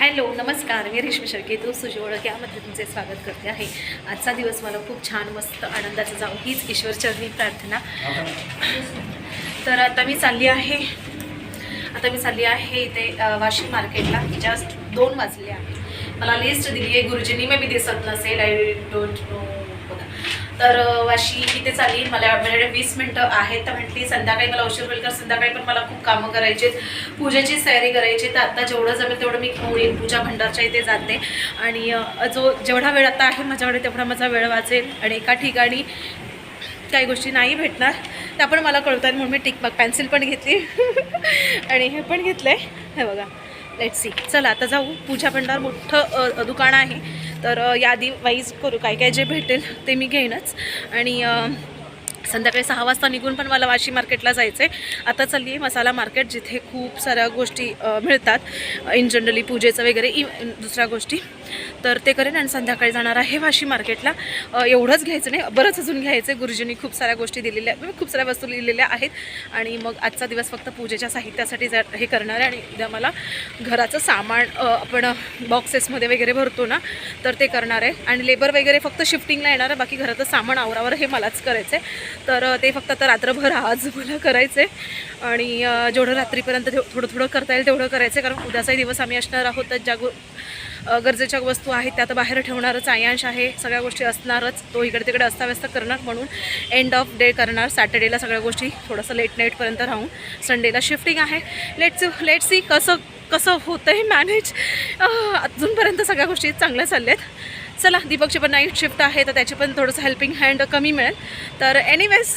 Hello नमस्कार. मी रेश्मी शर्के तू सुजी ओळख. यामध्ये तुमचे स्वागत करते आहे. आजचा दिवस मला खूप छान मस्त आनंदाचा जाऊ हीच ईश्वरचरणी प्रार्थना. तर आता मी चालली आहे. आता मी चालली आहे इथे वाशिम मार्केटला. जस्ट दोन वाजले आहे. मला लिस्ट दिली आहे गुरुजींनी. मे बी दिसत नसेल आय डोंट नो तर वाशी इथे चालली. मला माझ्याकडे वीस मिनटं आहेत. तर म्हटली संध्याकाळी मला उशीर होईल तर संध्याकाळी पण मला खूप कामं करायची पूजेची तयारी करायची तर आता जेवढं जमेल तेवढं मी होईल पूजा भंडारच्या इथे जाते. आणि जो जेवढा वेळ आता आहे माझ्याकडे तेवढा माझा वेळ वाचेल. आणि एका ठिकाणी काही गोष्टी नाही भेटणार. त्या पण मला कळतात म्हणून मी टिकमार्क पेन्सिल पण घेतली. आणि हे पण घेतलं आहे हे बघा. लेट सी चला आता जाऊ. पूजा भंडार मोठं दुकान आहे. तर यादी वाईज करू. काय काय जे भेटेल ते मी घेईनच. आणि संध्याकाळी सहा वाजता निघून पण मला वाशी मार्केटला जायचं आहे आता चालली आहे मसाला मार्केट जिथे खूप साऱ्या गोष्टी मिळतात. इन जनरली पूजेचं वगैरे इ दुसऱ्या गोष्टी. तर ते करेन आणि संध्याकाळी जाणार आहे वाशी मार्केटला. एवढंच घ्यायचं नाही बरंच अजून घ्यायचं आहे गुरुजींनी खूप साऱ्या गोष्टी दिलेल्या म्हणजे खूप साऱ्या वस्तू लिहिलेल्या आहेत. आणि मग आजचा दिवस फक्त पूजेच्या साहित्यासाठी जा हे करणार आहे. आणि उद्या मला घराचं सामान आपण बॉक्सेसमध्ये वगैरे भरतो ना तर ते करणार आहे. आणि लेबर वगैरे फक्त शिफ्टिंगला येणार आहे. बाकी घराचं सामान आवरावर हे मलाच करायचं आहे तर ते फक्त आता रात्रभर आज मला करायचे आणि जेवढं रात्रीपर्यंत थोडं थोडं करता येईल तेवढं करायचं कारण उद्याचाही दिवस आम्ही असणार आहोत. तर ज्या गो गरजेच्या वस्तू आहेत त्या तर बाहेर ठेवणारच. आयांश आहे सगळ्या गोष्टी असणारच. तो इकडे तिकडे अस्ताव्यस्त करणार म्हणून एंड ऑफ डे करणार. सॅटर्डेला सगळ्या गोष्टी थोडंसं लेट नाईटपर्यंत राहून. संडेला शिफ्टिंग आहे. लेट लेट सी कसं कसं होतं आहे मॅनेज अजूनपर्यंत सगळ्या गोष्टी चांगल्या चालल्या आहेत चला दीपकची पण नाईट शिफ्ट आहे तर त्याची पण थोडंसं हेल्पिंग हँड कमी मिळेल. तर एनिवेज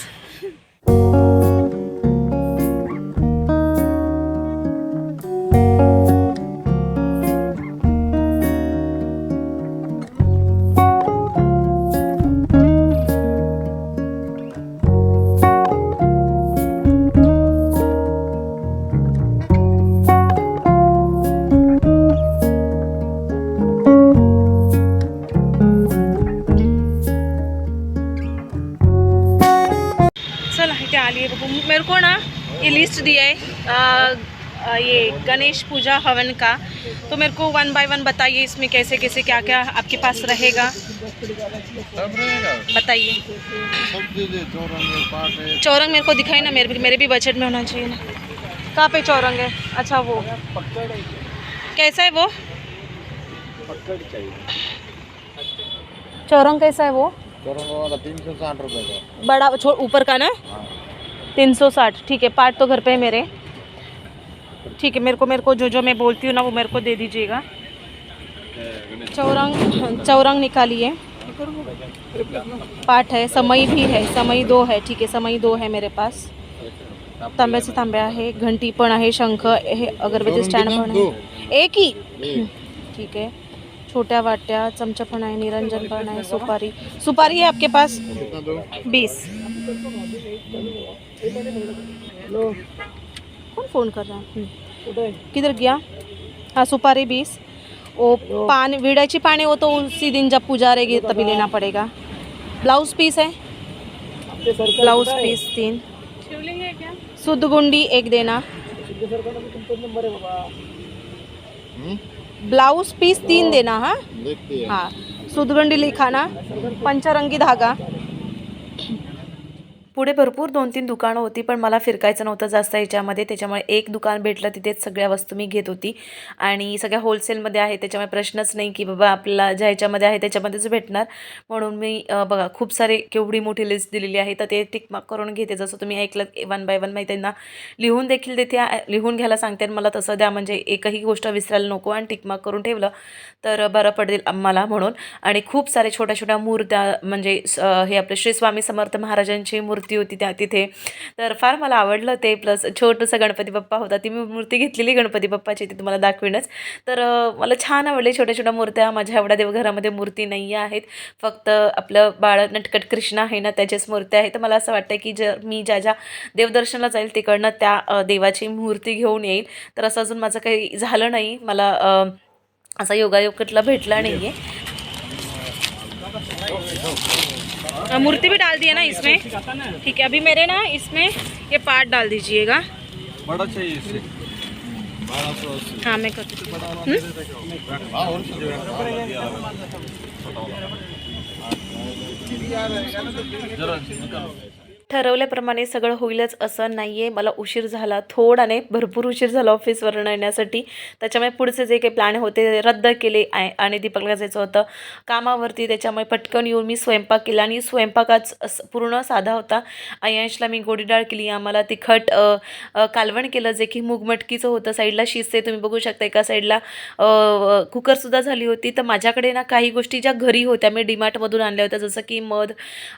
लिस्ट दिया है ये गणेश पूजा हवन का तो मेरे को वन बाय वन बताइए इसमें कैसे कैसे क्या क्या आपके पास रहेगा? बताइए। चौरंग मेरे को दिखाई ना मेरे मेरे भी बजट में होना चाहिए ना। कहाँ पे चौरंग है? अच्छा वो। कैसा है वो? चौरंग कैसा है वो? चौरंग वाला तीन सौ साठ रुपये का। बड़ा ऊपर का ना? हाँ। तीन सौ साठ। ठीक है पार्ट तो घर पे है मेरे। ठीक है मेरे को मेरे को जो जो मैं बोलती हूँ ना वो मेरे को दे दीजिएगा। चौरंग चौरंग निकालिए। पाठ है समई भी है समई दो है ठीक है समई दो है मेरे पास। तांब्याचे तांबे आहे घंटी पण आहे शंख हे अगरबत्ती स्टँड पण आहे। एक ही? ठीक है। छोट्या वाट्या चमचा पण आहे निरंजन पण आहे सुपारी। सुपारी है आपके पास? कितना बीस कौन फ़ोन कर रहा है? हम्म. किधर गया? हाँ सुपारी बीस। वो पान विड़ाची पानी वो तो उसी दिन जब पूजा रहेगी तभी लेना पड़ेगा। ब्लाउज पीस है? ब्लाउज पीस तीन। शुद्ध गुंडी एक देना। हम्म? ब्लाउज पीस तीन देना हाँ? देखते हैं। हाँ। सुदगंडी लिखाना। पंचरंगी धागा। पुढे भरपूर दोन तीन दुकानं होती पण मला फिरकायचं नव्हतं जास्त याच्यामध्ये. त्याच्यामुळे एक दुकान भेटलं तिथेच सगळ्या वस्तू मी घेत होती. आणि सगळ्या होलसेलमध्ये आहे त्याच्यामुळे प्रश्नच नाही की बाबा आपल्याला ज्या ह्याच्यामध्ये आहे त्याच्यामध्येच भेटणार. म्हणून मी बघा खूप सारे केवढी मोठी लिस्ट दिलेली आहे तर ते टिकमार्क करून घेते. जसं तुम्ही ऐकलं वन बाय वन मी त्यांना लिहून देखील देते लिहून घ्यायला सांगते. आणि मला तसं द्या म्हणजे एकही गोष्ट विसरायला नको आणि टिकमार्क करून ठेवलं तर बरं पडेल आम्हाला म्हणून. आणि खूप सारे छोट्या छोट्या मूर्त्या म्हणजे स- हे आपले श्री स्वामी समर्थ महाराजांची मूर्ती मूर्ती होती त्या तिथे. तर फार मला आवडलं ते प्लस छोटंसं गणपती बाप्पा होता ती मी मूर्ती घेतलेली गणपती बाप्पाची ती तुम्हाला दाखवीनच. तर मला छान आवडले छोट्या छोट्या मूर्त्या माझ्या एवढ्या देवघरामध्ये मूर्ती नाही आहेत. फक्त आपलं बाळ नटकट कृष्ण आहे ना त्याच्याच मूर्त्या आहे. तर मला असं वाटतं की जर मी ज्या ज्या देवदर्शनाला जाईल तिकडनं त्या देवाची मूर्ती घेऊन येईल. तर असं अजून माझं काही झालं नाही. मला असा योगायोग कुठला भेटला नाही आहे मूर्ति भी डाल दी है ना इसमें। ठीक है अभी मेरे ना इसमें ये पार्ट डाल दीजिएगा। बड़ा चाहिए इससे मैं कर ठरवल्याप्रमाणे सगळं होईलच असं नाही आहे मला उशीर झाला थोडाने भरपूर उशीर झाला ऑफिसवरून येण्यासाठी. त्याच्यामुळे पुढचे जे काही प्लॅन होते ते रद्द केले आहे आणि दीपकला जायचं होतं. कामावरती त्याच्यामुळे पटकन येऊन मी स्वयंपाक केला आणि स्वयंपाकाच पूर्ण साधा होता. अयांशला मी गोडी डाळ केली आम्हाला तिखट कालवण केलं जे की मूगमटकीचं होतं. साईडला शिजते तुम्ही बघू शकता एका साईडला कुकरसुद्धा झाली होती. तर माझ्याकडे ना काही गोष्टी ज्या घरी होत्या मी डिमार्टमधून आणल्या होत्या जसं की मध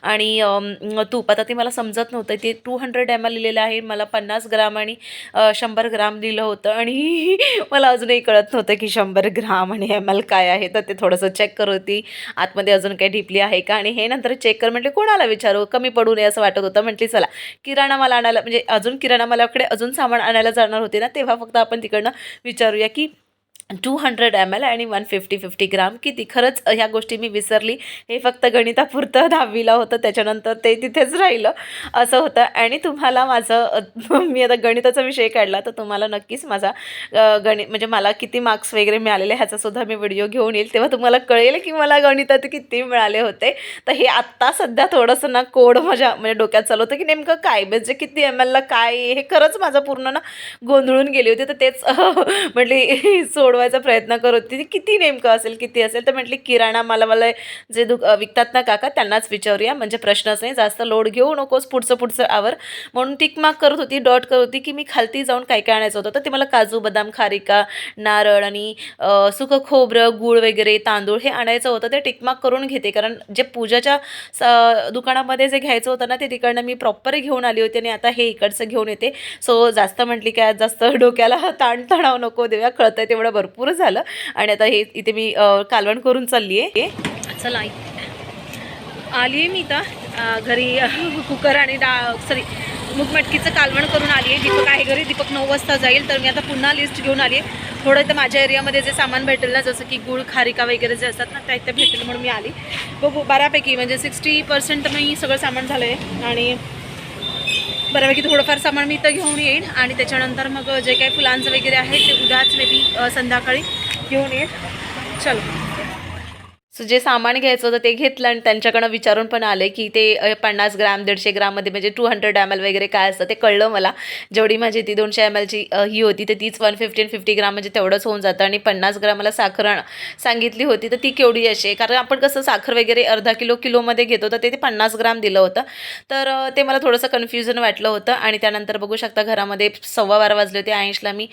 आणि तूप. आता ते मला समजत नव्हतं. ते टू हंड्रेड एम एल लिहिलेलं आहे. मला पन्नास ग्राम आणि शंभर ग्राम लिहिलं होतं. आणि मला अजूनही कळत नव्हतं की शंभर ग्राम आणि एम एल काय आहे. तर ते थोडंसं चेक करत होती. आतमध्ये अजून काही ढिपली आहे का? आणि हे नंतर चेक कर म्हटले कोणाला विचारू? कमी पडू नये असं वाटत होतं. म्हटली चला किराणा मला आणायला म्हणजे अजून किराणा मालाकडे अजून सामान आणायला जाणार होते ना तेव्हा फक्त आपण तिकडनं विचारूया की टू हंड्रेड एम एल आणि वन फिफ्टी फिफ्टी ग्राम किती? खरंच ह्या गोष्टी मी विसरली. हे फक्त गणितापुरतं दहावीला होतं. त्याच्यानंतर ते तिथेच राहिलं. असं होतं. आणि तुम्हाला माझं मी आता गणिताचा विषय काढला तर तुम्हाला नक्कीच माझा गणित म्हणजे मला किती मार्क्स वगैरे मिळालेले ह्याचासुद्धा मी व्हिडिओ घेऊन येईल. तेव्हा तुम्हाला कळेल की मला गणितात किती मिळाले होते. तर हे आत्ता सध्या थोडंसं ना कोड माझ्या म्हणजे डोक्यात चालू होतं की नेमकं काय? म्हणजे किती एम एलला काय? हे खरंच माझं पूर्ण ना गोंधळून गेली होती. तर तेच म्हटली सोडवायचा प्रयत्न करत होती. किती नेमकं असेल किती असेल? तर म्हटली किराणा मला मला जे दुक विकतात ना काका त्यांनाच विचारूया. म्हणजे प्रश्नच नाही. जास्त लोड घेऊ नकोस पुढचं पुढचं आवर. म्हणून टिक मार्क करत होती डॉट करत होती की मी खालती जाऊन काय काय आणायचं होतं. तर ते मला काजू बदाम खारिका नारळ आणि सुकं खोबरं गूळ वगैरे तांदूळ हे आणायचं होतं. ते टिकमाक करून घेते. कारण जे पूजाच्या स दुकानामध्ये जे घ्यायचं होतं ना ते तिकडनं मी प्रॉपर घेऊन आली होती आणि आता हे इकडचं घेऊन येते. सो जास्त म्हटली काय जास्त डोक्याला ताणतणाव नको देऊया. कळतं आहे तेवढं भरपूर झालं. आणि आता हे इथे मी कालवण करून चालली आहे चला आली आहे मी इथं. घरी कुकर आणि डा सॉरी मूग मटकीचं कालवण करून आली आहे दीपक आहे घरी. दीपक नऊ वाजता जाईल तर मी आता पुन्हा लिस्ट घेऊन आली आहे थोडं इथं माझ्या एरियामध्ये जे सामान भेटेल ना जसं की गुळ खारिका वगैरे जे असतात ना त्या इथं भेटेल म्हणून मी आली. बघू बऱ्यापैकी म्हणजे सिक्स्टी पर्सेंट मी सगळं सामान झालं आहे आणि बऱ्यापैकी थोडंफार सामान मी इथं घेऊन येईन आणि त्याच्यानंतर मग जे काही फुलांचं वगैरे आहे ते उद्याच मे बी संध्याकाळी घेऊन येईन. चलो. जे सामान घ्यायचं होतं ते घेतलं आणि त्यांच्याकडनं विचारून पण आले की ते पन्नास ग्राम दीडशे ग्राममध्ये म्हणजे टू हंड्रेड एम एल वगैरे काय असतं ते कळलं मला. जेवढी माझी ती दोनशे एम एलची ही होती तर तीच वन फिफ्टीन फिफ्टी ग्राम म्हणजे तेवढंच होऊन जातं आणि पन्नास ग्राम मला साखर सांगितली होती तर ती केवढी अशी आहे? कारण आपण कसं साखर वगैरे अर्धा किलो किलोमध्ये घेतो तर ते ते पन्नास ग्राम दिलं होतं. तर ते मला थोडंसं कन्फ्युजन वाटलं होतं आणि त्यानंतर बघू शकता घरामध्ये सव्वा बारा वाजले होते. आयंशला मी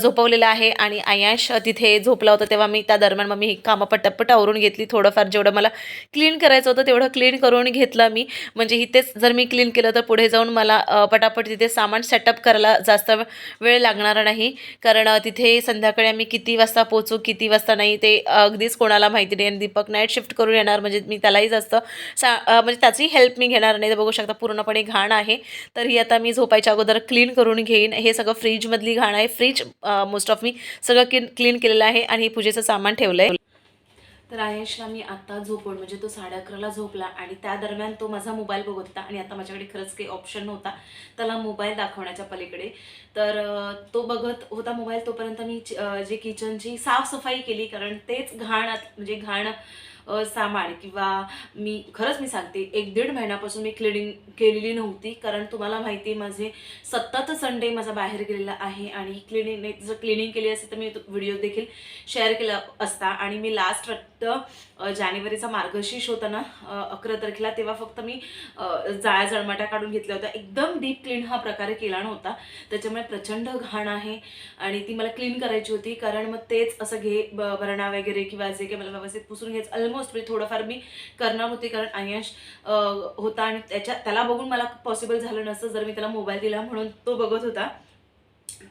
झोपवलेलं आहे आणि आयांश तिथे झोपला होता तेव्हा मी त्या दरम्यान मग मी कामं पटापट आवरून घेतली. थोडंफार जेवढं मला क्लीन करायचं होतं तेवढं क्लीन करून घेतलं मी. म्हणजे इथेच जर मी क्लीन केलं तर पुढे जाऊन मला पटापट तिथे सामान सेटअप करायला जास्त वेळ लागणार नाही. कारण तिथे संध्याकाळी आम्ही किती वाजता पोचू किती वाजता नाही ते अगदीच कोणाला माहिती नाही. आणि दीपक नाईट शिफ्ट करून येणार म्हणजे मी त्यालाही जास्त सा म्हणजे त्याची हेल्प मी घेणार नाही. तर बघू शकता पूर्णपणे घाण आहे. तर ही आता मी झोपायच्या अगोदर क्लीन करून घेईन. हे सगळं फ्रीजमधली घाण आहे. फ्रीज मोस्ट ऑफ मी सगळं क्लीन क्लीन केलेलं आहे. आणि पूजेचं सामान ठेवलं आहे तर आयशला मी आत्ता झोपून म्हणजे तो साडे अकराला झोपला आणि त्या दरम्यान तो माझा मोबाईल बघत होता आणि आता माझ्याकडे खरंच काही ऑप्शन नव्हता. त्याला मोबाईल दाखवण्याच्या पलीकडे. तर तो बघत होता मोबाईल तोपर्यंत मी च- जे किचनची साफसफाई केली कारण तेच घाण आत- म्हणजे घाण सामान किंवा मी खरंच मी सांगते एक दीड महिन्यापासून मी क्लिनिंग केलेली नव्हती कारण तुम्हाला माहिती आहे माझे सतत संडे माझा बाहेर गेलेला आहे आणि क्लिनिंग जर क्लिनिंग केली असेल तर मी व्हिडिओ देखील शेअर केला असता. आणि मी लास्ट फक्त जानेवारीचा मार्गशीर्ष होता ना अकरा तारखेला तेव्हा फक्त मी जाळ्या जळमाट्या काढून घेतल्या होत्या. एकदम डीप क्लीन हा प्रकारे केला नव्हता. त्याच्यामुळे प्रचंड घाण आहे आणि ती मला क्लीन करायची होती कारण मग तेच असं घे ब- वगैरे किंवा जे काही मला व्यवस्थित पुसून घ्यायचं ऑलमोस्ट म्हणजे थोडंफार मी करणार होते कारण आयश होता आणि त्याच्या त्याला बघून मला पॉसिबल झालं नसतं जर मी त्याला मोबाईल दिला म्हणून तो बघत होता.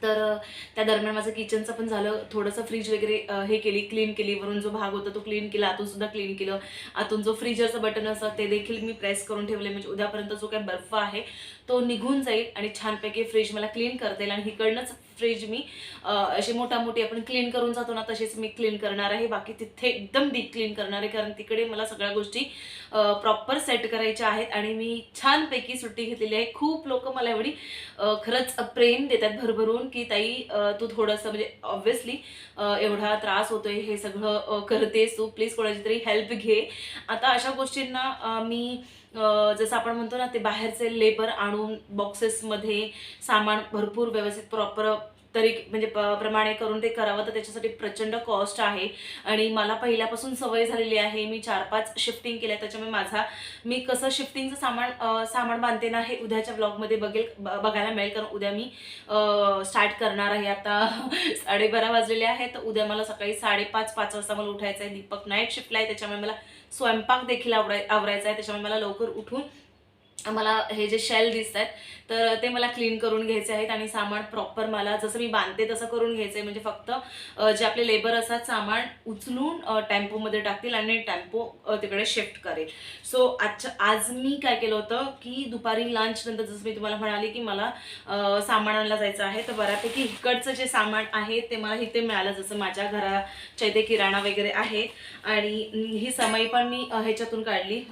तर त्या दरम्यान माझं किचनचं पण झालं थोडंसं फ्रीज वगैरे हे केली क्लीन केली वरून जो भाग होता तो क्लीन केला आतून सुद्धा क्लीन केलं. आतून जो फ्रीजरचं बटन असतं ते देखील मी प्रेस करून ठेवले म्हणजे उद्यापर्यंत जो काही बर्फ आहे तो निघून जाईल आणि छानपैकी फ्रीज मला क्लीन करता येईल आणि इकडनंच फ्रीज मी. असे अशी मोठा मोठी आपण क्लीन करून जातो ना तशीच मी क्लीन करणार आहे. बाकी तिथे एकदम डीप क्लीन करणार आहे कारण तिकडे मला सगळ्या गोष्टी प्रॉपर सेट करायच्या आहेत आणि मी छानपैकी सुट्टी घेतलेली आहे. खूप लोक मला एवढी खरंच प्रेम देतात भरभरून की ताई तू थोडंसं म्हणजे ऑब्व्हियसली एवढा त्रास होतोय हे सगळं करतेस तू. प्लीज कोणाची तरी हेल्प घे. आता अशा गोष्टींना मी जसं आपण म्हणतो ना ते बाहेरचे लेबर आणून बॉक्सेसमध्ये सामान भरपूर व्यवस्थित प्रॉपर तरी म्हणजे प- प्रमाणे करून ते करावं तर त्याच्यासाठी प्रचंड कॉस्ट आहे. आणि मला पहिल्यापासून सवय झालेली आहे मी चार पाच शिफ्टिंग केल्या त्याच्यामुळे माझा मी कसं शिफ्टिंगचं सामान सामान बांधते ना हे उद्याच्या ब्लॉगमध्ये बघेल ब- बघायला मिळेल कारण उद्या मी स्टार्ट करणार आहे. आता साडेबारा वाजलेले आहे तर उद्या मला सकाळी साडेपाच पाच वाजता मला उठायचं आहे. दीपक नाईट शिफ्टला आहे त्याच्यामुळे मला स्वयंपाक देखील आवडाय आवरायचा आहे त्याच्यामुळे मला लवकर उठून मला हे जे शेल दिसत आहेत तर ते मला क्लीन करून घ्यायचे आहेत आणि सामान प्रॉपर मला जसं मी बांधते तसं करून घ्यायचं आहे म्हणजे फक्त जे आपले लेबर असतात सामान उचलून टेम्पोमध्ये टाकतील आणि टेम्पो तिकडे शिफ्ट करेल. सो आजच्या आज मी काय केलं होतं की दुपारी लंच नंतर जसं मी तुम्हाला म्हणाले की मला अ, सामान जायचं आहे. तर बऱ्यापैकी इकडचं जे सामान आहे ते मला इथे मिळालं जसं माझ्या घराच्या इथे किराणा वगैरे आहे. आणि ही समय पण मी ह्याच्यातून काढली.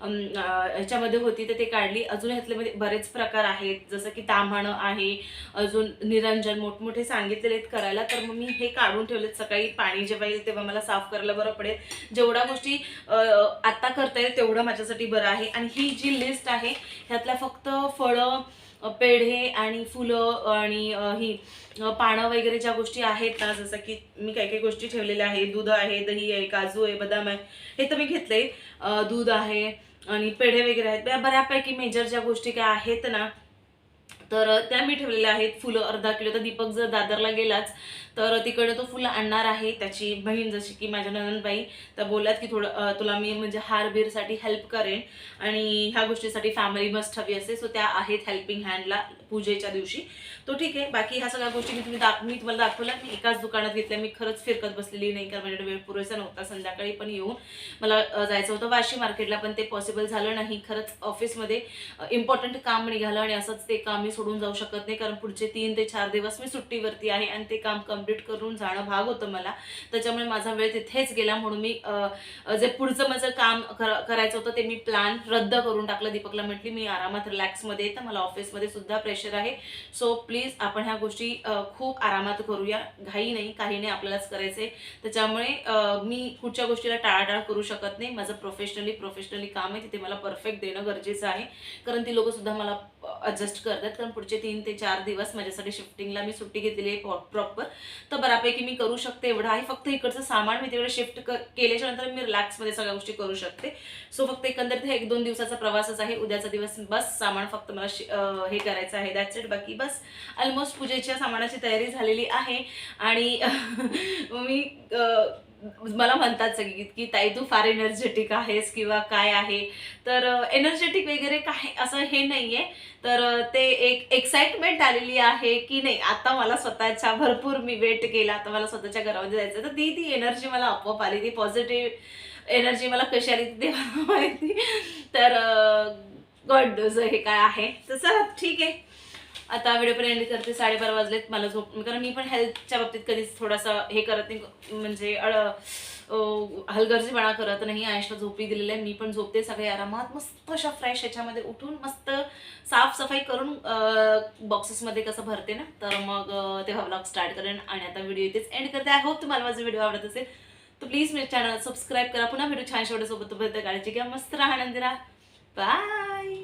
ह्याच्यामध्ये होती तर ते काढली. अजून ह्यातल्यामध्ये बरेच प्रकार आहेत. जसं की ताम्हाणं आहे. अजून निरंजन मोठमोठे सांगितलेले आहेत करायला. तर मग मी हे काढून ठेवलेत सकाळी. पाणी जेव्हा येईल तेव्हा मला साफ करायला बरं पडेल. जेवढ्या गोष्टी आत्ता करता येईल तेवढं माझ्यासाठी बरं आहे. आणि ही जी लिस्ट आहे ह्यातल्या फक्त फळं पेढे आणि फुलं आणि ही पानं वगैरे ज्या गोष्टी आहेत ना जसं की मी काही काही गोष्टी ठेवलेल्या आहेत. दूध आहे दही आहे काजू आहे बदाम आहे. हे तर मी घेतले दूध आहे आणि पेढे वगैरे आहेत. बऱ्यापैकी मेजर ज्या गोष्टी काय आहेत ना तर त्या मी ठेवलेल्या आहेत. फुलं अर्धा किलो. तर दीपक जर दादरला गेलाच तर तिकडे तो फुलं आणणार आहे. त्याची बहीण जशी की माझ्या ननंदबाई तर बोलल्यात की थोडं तुला मी म्हणजे हार बीरसाठी हेल्प करेन. आणि ह्या गोष्टीसाठी फॅमिली मस्ट हवी असते सो त्या आहेत हेल्पिंग हँडला पूजेच्या दिवशी. तो ठीक आहे. बाकी ह्या सगळ्या गोष्टी मी तुम्ही दाख मी तुम्हाला दाखवल्या. मी एकाच दुकानात घेतल्या. मी खरंच फिरकत बसलेली नाही कारण माझ्याकडे वेळ पुरेसा नव्हता. संध्याकाळी पण येऊन मला जायचं होतं वाशी मार्केटला पण ते पॉसिबल झालं नाही. खरंच ऑफिसमध्ये इम्पॉर्टंट काम निघालं आणि असंच ते काम मी सोडून जाऊ शकत नाही. कारण पुढचे तीन ते चार दिवस मी सुट्टीवरती आहे आणि ते काम कंप्लीट करून जाणं भाग होतं मला. त्याच्यामुळे माझा वेळ तिथेच गेला. म्हणून मी जे पुढचं माझं काम करायचं होतं ते मी प्लॅन रद्द करून टाकलं दीपकला. म्हटली मी आरामात रिलॅक्समध्ये येतं. मला ऑफिसमध्ये सुद्धा प्रेशर आहे. सो प्लीज आपण ह्या गोष्टी खूप आरामात करूया. घाई नाही. काही नाही. आपल्यालाच करायचे त्याच्यामुळे मी कुठच्या गोष्टीला टाळाटाळ करू शकत नाही. माझं प्रोफेशनली प्रोफेशनली काम आहे. तिथे मला परफेक्ट देणं गरजेचं आहे. कारण ती लोक सुद्धा मला ॲडजस्ट करतात. कारण पुढचे तीन ते चार दिवस माझ्यासाठी शिफ्टिंगला मी सुट्टी घेतलेली आहे प्रॉपर तर बऱ्यापैकी मी करू शकते एवढं आहे फक्त इकडचं सामान मी तिकडे शिफ्ट केल्याच्यानंतर मी रिलॅक्समध्ये सगळ्या गोष्टी करू शकते. सो फक्त एकंदरीत हे एक दोन दिवसाचा प्रवासच आहे. उद्याचा दिवस बस सामान फक्त मला शि- हे करायचं आहे. दॅट्स इट बाकी बस. ऑलमोस्ट पूजेच्या सामानाची तयारी झालेली आहे. आणि मी मला म्हणतात सगळी की- ताई तू फार एनर्जेटिक आहेस किंवा काय आहे? तर एनर्जेटिक वगैरे काय असं हे नाही आहे तर ते एक एक्साइटमेंट आलेली आहे की नाही आता मला स्वतःच्या भरपूर मी वेट केला आता मला स्वतःच्या घरामध्ये जायचं तर ती ती एनर्जी मला आपोआप आली ती पॉझिटिव्ह एनर्जी मला कशी आली ती माहिती. तर गॉड डोज हे काय आहे. तर चला ठीक आहे. आता व्हिडिओ पण एंड करते साडेबारा वाजलेत मला झोप कारण मी पण हेल्थच्या बाबतीत कधीच थोडासा हे करत नाही म्हणजे अळ हलगर्जीपणा करत नाही. आयशला झोपी दिलेलं आहे मी पण झोपते सगळे आरामात. मस्त अशा फ्रेश ह्याच्यामध्ये उठून मस्त साफसफाई करून बॉक्सेसमध्ये कसं भरते ना तर मग तेव्हा ब्लॉग स्टार्ट करेन आणि आता व्हिडिओ इथेच एंड करते. आय होप तुम्हाला माझा व्हिडिओ आवडत असेल तर प्लीज मी चॅनल सबस्क्राईब करा. पुन्हा व्हिडिओ छान शेवटसोबत तोपर्यंत काळजी घ्या मस्त राहा नंदिरा. राहा बाय